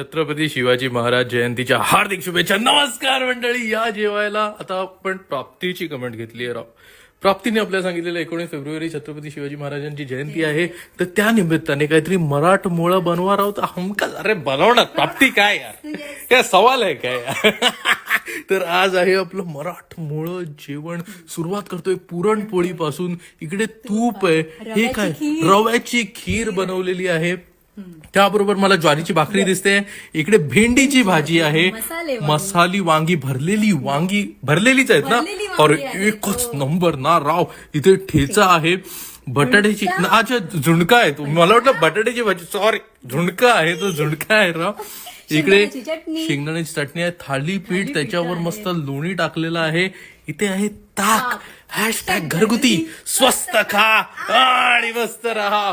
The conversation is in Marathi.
छत्रपती शिवाजी महाराज जयंतीच्या हार्दिक शुभेच्छा. नमस्कार मंडळी या जेवायला आता आपण प्राप्तीची कमेंट घेतली आहे राव. प्राप्तीने आपल्याला सांगितलेलं एकोणीस फेब्रुवारी छत्रपती शिवाजी महाराजांची जयंती आहे. तर त्या निमित्ताने काहीतरी मराठमोळं बनवा राव तर हमकाच अरे बनवणार. प्राप्ती काय यार? काय सवाल आहे काय यार? तर आज आहे आपलं मराठमोळं जेवण. सुरुवात करतोय पुरणपोळी पासून इकडे तूप आहे. हे काय? रव्याची खीर बनवलेली आहे. त्याबरोबर मला ज्वारीची भाकरी दिसते. इकडे भेंडीची भाजी आहे. मसाले वांगी. भरलेली वांगी भरलेलीच आहेत ना? आहेत, एकच नंबर ना राव. इथे ठेचा आहे. बटाट्याची ना, अच्छा झुणका आहे मला वाटलं बटाट्याची भाजी. सॉरी झुणका आहे तो झुणका आहे राव. इकडे शेंगदाण्याची चटणी. शेंगदाण्याची चटणी आहे. थालीपीठ त्याच्यावर मस्त लोणी टाकलेलं आहे. इथे आहे ताक. हॅशटॅग घरगुती. स्वस्त खा. आणि मस्त रहा.